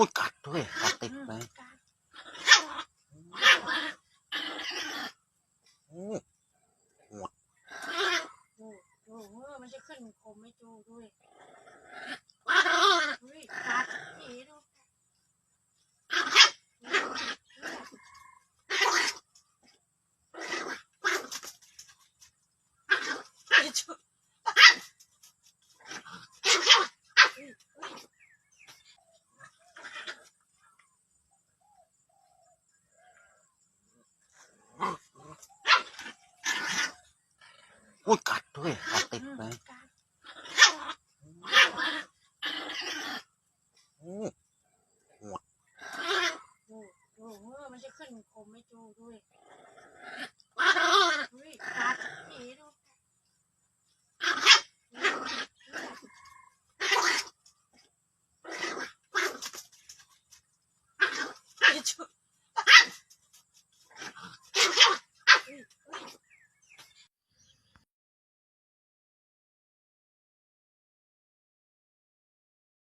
อุ้ยกัดด้วยกัดติดเลยโอ้โอ้โหเมื่อมันจะขึ้นคมไม่จูด้วยอุ้ยกัดผีดู อุ้ยกัดด้วยกัดติดเลยกัดโอ้โอ้โหเมื่อมันจะขึ้นคมไม่จูด้วยอุ้ยกัดผีดู